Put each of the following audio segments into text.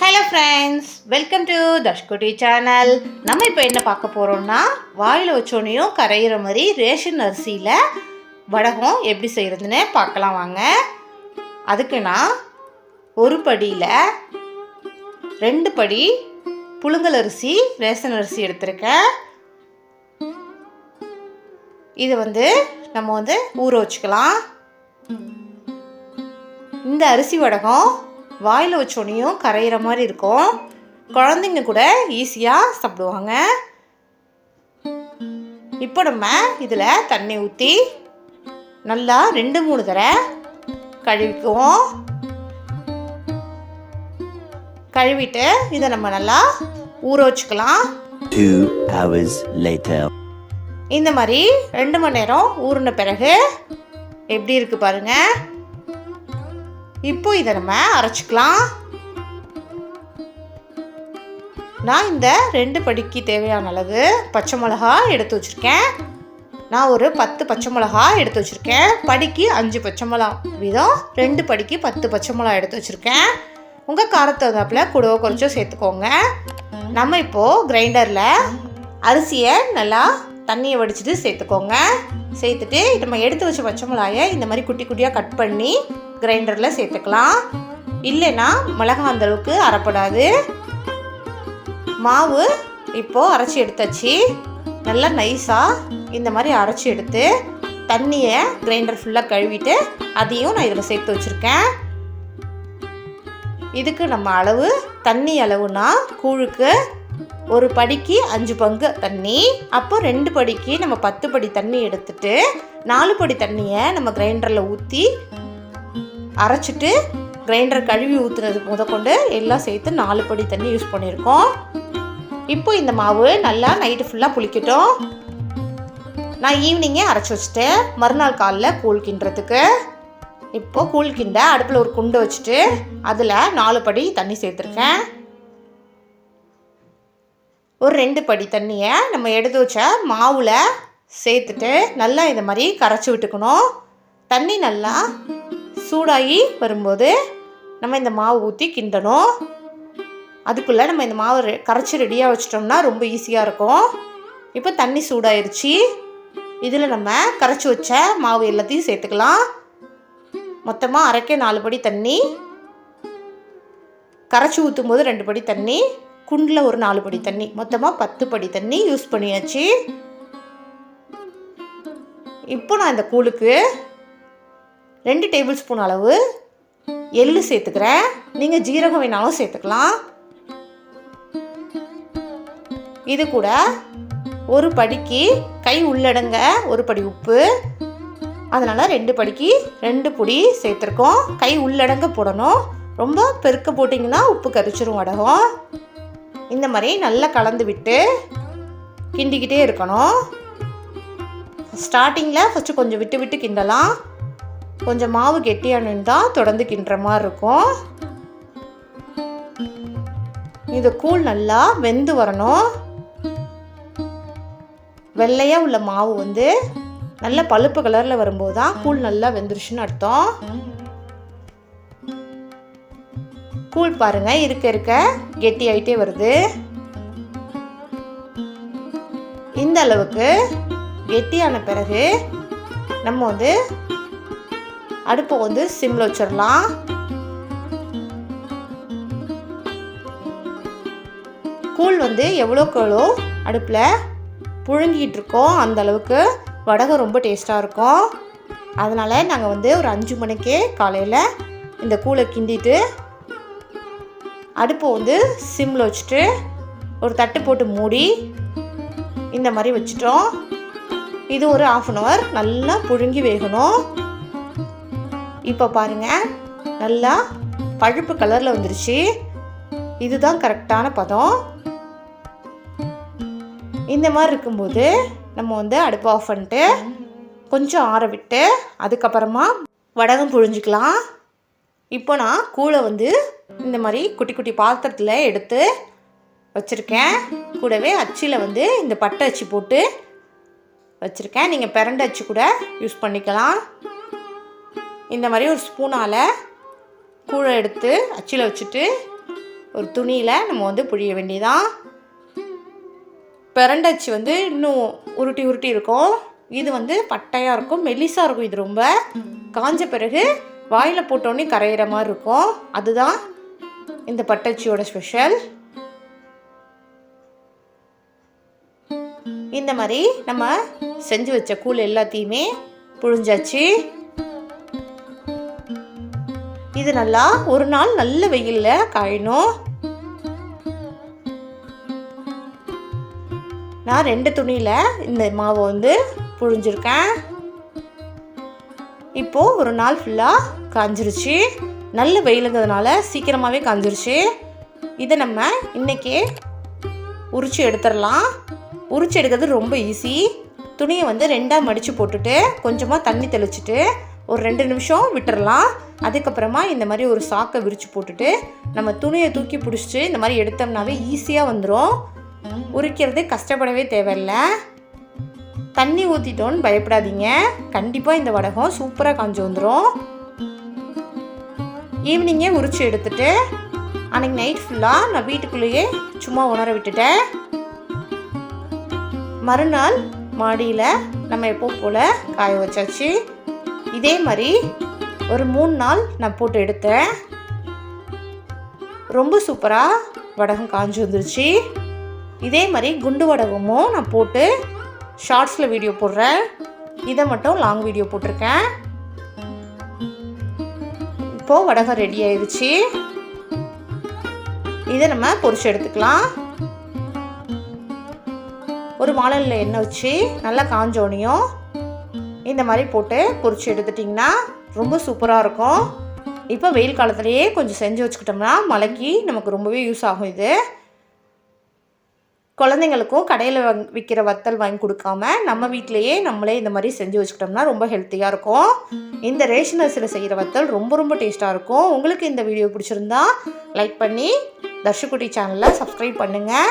Hello friends welcome to Dashkutty channel நம்ம இப்போ என்ன பார்க்க போகிறோம்னா வாயில் வச்சோனையும் கரையிற மாதிரி ரேஷன் அரிசியில் வடகம் எப்படி செய்கிறதுன்னு பார்க்கலாம் வாங்க. அதுக்கு நான் ஒரு படியில் ரெண்டு படி புழுங்கல் அரிசி ரேஷன் அரிசி எடுத்திருக்கேன். இது வந்து நம்ம வந்து ஊற வச்சுக்கலாம். இந்த அரிசி வடகம் வாயில் வச்சோனையும் கரையிற மாதிரி இருக்கும். குழந்தைங்க கூட ஈஸியாக சாப்பிடுவாங்க. இப்போ நம்ம இதில் தண்ணி ஊற்றி நல்லா ரெண்டு மூணு தடவை கழுவிக்குவோம். கழுவிட்டு இதை நம்ம நல்லா ஊற வச்சுக்கலாம். இந்த மாதிரி ரெண்டு மணி நேரம் ஊறின பிறகு எப்படி இருக்கு பாருங்க. இப்போ இதை நம்ம அரைச்சிக்கலாம். நான் இந்த ரெண்டு படிக்கு தேவையான அளவு பச்சை மிளகா எடுத்து வச்சுருக்கேன். நான் ஒரு பத்து பச்சை மிளகா எடுத்து வச்சுருக்கேன். படிக்கு அஞ்சு பச்சை மிளகா வீதம் ரெண்டு படிக்கு பத்து பச்சை மிளகா எடுத்து வச்சுருக்கேன். உங்கள் காரத்தை தப்பில் கூடவோ கொஞ்சம் சேர்த்துக்கோங்க. நம்ம இப்போது கிரைண்டரில் அரிசியை நல்லா தண்ணியை வடிச்சிட்டு சேர்த்துக்கோங்க. சேர்த்துட்டு நம்ம எடுத்து வச்ச பச்சை மிளகாயை இந்த மாதிரி குட்டி குட்டியாக கட் பண்ணி கிரைண்டரில் சேர்த்துக்கலாம். இல்லைன்னா மிளகா அந்த அளவுக்கு அரைப்படாது. மாவு இப்போது அரைச்சி எடுத்தாச்சு. நல்லா நைஸாக இந்த மாதிரி அரைச்சி எடுத்து தண்ணியை கிரைண்டர் ஃபுல்லாக கழுவிட்டு அதையும் நான் இதில் சேர்த்து வச்சுருக்கேன். இதுக்கு நம்ம அளவு தண்ணி அளவுனா கூழுக்கு ஒரு படிக்கு அஞ்சு பங்கு தண்ணி. அப்போ ரெண்டு படிக்கு நம்ம பத்து படி தண்ணி எடுத்துட்டு நாலு படி தண்ணியை நம்ம கிரைண்டரில் ஊற்றி அரைச்சிட்டு கிரைண்டர் கழுவி ஊற்றுனது முதற்கொண்டு எல்லாம் சேர்த்து நாலு படி தண்ணி யூஸ் பண்ணியிருக்கோம். இப்போ இந்த மாவு நல்லா நைட்டு ஃபுல்லாக புளிக்கட்டும். நான் ஈவினிங்கே அரைச்சி வச்சுட்டேன். மறுநாள் காலைல கூழ் கிண்டுறதுக்கு. இப்போது கூழ் கிண்ட அடுப்பில் ஒரு குண்டு வச்சுட்டு அதில் நாலு படி தண்ணி சேர்த்துருக்கேன். ஒரு ரெண்டு படி தண்ணியை நம்ம எடுத்து வச்ச மாவில் சேர்த்துட்டு நல்லா இந்த மாதிரி கரைச்சி விட்டுக்கணும். தண்ணி நல்லா சூடாகி வரும்போது நம்ம இந்த மாவு ஊற்றி கிண்டணும். அதுக்குள்ளே நம்ம இந்த மாவு ரெ- கரைச்சி ரெடியாக வச்சிட்டோம்னா ரொம்ப ஈஸியாக இருக்கும். இப்போ தண்ணி சூடாயிருச்சு. இதில் நம்ம கரைச்சி வச்ச மாவு எல்லாத்தையும் சேர்த்துக்கலாம். மொத்தமாக அரைக்க நாலு படி தண்ணி. கரைச்சி ஊற்றும் போது ரெண்டு படி தண்ணி. குண்டில் ஒரு நாலு படி தண்ணி. மொத்தமாக பத்து படி தண்ணி யூஸ் பண்ணியாச்சு. இப்போ நான் இந்த கூழுக்கு ரெண்டு டேபிள் ஸ்பூன் அளவு எள்ளு சேர்த்துக்கிறேன். நீங்கள் ஜீரகம் வேணாலும் சேர்த்துக்கலாம். இது கூட ஒரு படிக்கு கை உள்ளடங்க ஒரு படி உப்பு. அதனால் ரெண்டு படிக்கு ரெண்டு பொடி சேர்த்துருக்கோம். கை உள்ளடங்க போடணும். ரொம்ப பெருக்க போட்டிங்கன்னா உப்பு கரிச்சிரும் வடகம் இந்த மாதிரி நல்லா கலந்து விட்டு கிண்டிக்கிட்டே இருக்கணும். ஸ்டார்டிங்கில் ஃபஸ்ட்டு கொஞ்சம் விட்டு விட்டு கிண்டலாம். கொஞ்சம் மாவு கெட்டியானு தான் தொடர்ந்து கிண்டுற மாதிரி இருக்கும் இது கூழ் நல்லா வெந்து வரணும். வெள்ளையாக உள்ள மாவு வந்து நல்ல பழுப்பு கலரில் வரும்போது தான் கூழ் நல்லா வெந்துருச்சுன்னு அர்த்தம். கூழ் பாருங்க இருக்க இருக்க கெட்டி ஆயிட்டே வருது. இந்த அளவுக்கு கெட்டியான பிறகு நம்ம வந்து அடுப்பை வந்து சிம்ல வச்சிடலாம். கூழ் வந்து எவ்வளோக்கு எவ்வளோ அடுப்பில் புழுங்கிட்டு இருக்கோம். அந்த அளவுக்கு வடகம் ரொம்ப டேஸ்ட்டாக இருக்கும். அதனால் நாங்கள் வந்து ஒரு அஞ்சு மணிக்கே காலையில் இந்த கூழை கிண்டிட்டு அடுப்பை வந்து சிம்மில் வச்சுட்டு ஒரு தட்டு போட்டு மூடி இந்த மாதிரி வச்சுட்டோம். இது ஒரு ஆஃப் அன் ஹவர் நல்லா புழுங்கி வேகணும். இப்போ பாருங்கள் நல்லா பழுப்பு கலரில் வந்துருச்சு. இதுதான் கரெக்டான பதம். இந்த மாதிரி இருக்கும்போது நம்ம வந்து அடுப்பு ஆஃப் பண்ணிட்டு கொஞ்சம் ஆற விட்டு அதுக்கப்புறமா வடகம் புழிஞ்சிக்கலாம். இப்போ நான் கூழை வந்து இந்த மாதிரி குட்டி குட்டி பாத்திரத்தில் எடுத்து வச்சுருக்கேன். கூடவே அச்சியில் வந்து இந்த பட்டை அச்சு போட்டு வச்சுருக்கேன். நீங்கள் பிரண்ட அச்சு கூட யூஸ் பண்ணிக்கலாம். இந்த மாதிரி ஒரு ஸ்பூனால் கூழை எடுத்து அச்சில் வச்சுட்டு ஒரு துணியில் நம்ம வந்து புழிய வேண்டியதான் பிரண்டச்சி வந்து இன்னும் உருட்டி உருட்டி இருக்கும். இது வந்து பட்டையாக இருக்கும் மெல்லிசாக இருக்கும் இது ரொம்ப. காஞ்ச பிறகு வாயில் போட்டோன்னே கரையிற மாதிரி இருக்கும். அதுதான் இந்த பட்டச்சியோட ஸ்பெஷல் இந்த மாதிரி நம்ம செஞ்சு வச்ச கூழ் எல்லாத்தையுமே புழிஞ்சாச்சு. இது நல்லா ஒரு நாள் நல்ல வெயிலில் காயணும். நான் ரெண்டு துணியில் இந்த மாவை வந்து புழிஞ்சிருக்கேன். இப்போது ஒரு நாள் ஃபுல்லாக காஞ்சிருச்சு. நல்ல வெயிலுங்கிறதுனால சீக்கிரமாகவே காஞ்சிருச்சு. இதை நம்ம இன்றைக்கே உரிச்சு எடுத்துடலாம். உரிச்சு எடுக்கிறது ரொம்ப ஈஸி துணியை வந்து ரெண்டாக மடித்து போட்டுட்டு கொஞ்சமாக தண்ணி தெளிச்சிட்டு ஒரு ரெண்டு நிமிஷம் விட்டுறலாம். அதுக்கப்புறமா இந்த மாதிரி ஒரு சாக்கை விரித்து போட்டுட்டு நம்ம துணியை தூக்கி பிடிச்சிட்டு இந்த மாதிரி எடுத்தோம்னாவே ஈஸியாக வந்துடும் உரிக்கிறது கஷ்டப்படவே தேவையில்லை. தண்ணி ஊற்றிட்டோன்னு பயப்படாதீங்க. கண்டிப்பாக இந்த வடகம் சூப்பராக காஞ்சி வந்துடும் ஈவினிங்கே உரிச்சு எடுத்துட்டு அன்னைக்கு நைட் ஃபுல்லாக நான் வீட்டுக்குள்ளேயே சும்மா உணர விட்டுட்டேன். மறுநாள் மாடியில் நம்ம எப்போ போல் காய வச்சாச்சு? இதே மாதிரி ஒரு மூணு நாள் நான் போட்டு எடுத்தேன். ரொம்ப சூப்பராக வடகம் காஞ்சி வந்துருச்சு. இதே மாதிரி குண்டு வடகமும் நான் போட்டு ஷார்ட்ஸில் வீடியோ போடுறேன். இதை மட்டும் லாங் வீடியோ போட்டிருக்கேன். இப்போது வடகம் ரெடி ஆயிடுச்சு இதை நம்ம பொரிச்சு எடுத்துக்கலாம். ஒரு மாடலில் எண்ணெய் வச்சு நல்லா காஞ்சோனையும் இந்த மாதிரி போட்டு பொரிச்சு எடுத்துட்டிங்கன்னா ரொம்ப சூப்பராக இருக்கும். இப்போ வெயில் காலத்துலேயே கொஞ்சம் செஞ்சு வச்சுக்கிட்டோம்னா மலைக்கு நமக்கு ரொம்பவே யூஸ் ஆகும் இது. குழந்தைங்களுக்கும் கடையில் வாங் விற்கிற வத்தல் வாங்கி கொடுக்காம நம்ம வீட்டிலையே நம்மளே இந்த மாதிரி செஞ்சு வச்சுக்கிட்டோம்னா ரொம்ப ஹெல்த்தியாக இருக்கும். இந்த ரேஷன் அரிசியில் செய்கிற வத்தல் ரொம்ப ரொம்ப டேஸ்ட்டாக இருக்கும். உங்களுக்கு இந்த வீடியோ பிடிச்சிருந்தா லைக் பண்ணி தர்ஷகுட்டி சேனலை சப்ஸ்கிரைப் பண்ணுங்கள்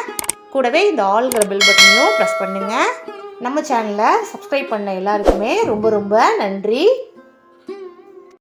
கூடவே இந்த ஆளுங்கிற பெல் பட்டனையும் ப்ரெஸ் பண்ணுங்கள் நம்ம சேனலை சப்ஸ்கிரைப் பண்ண எல்லாருக்குமே ரொம்ப ரொம்ப நன்றி.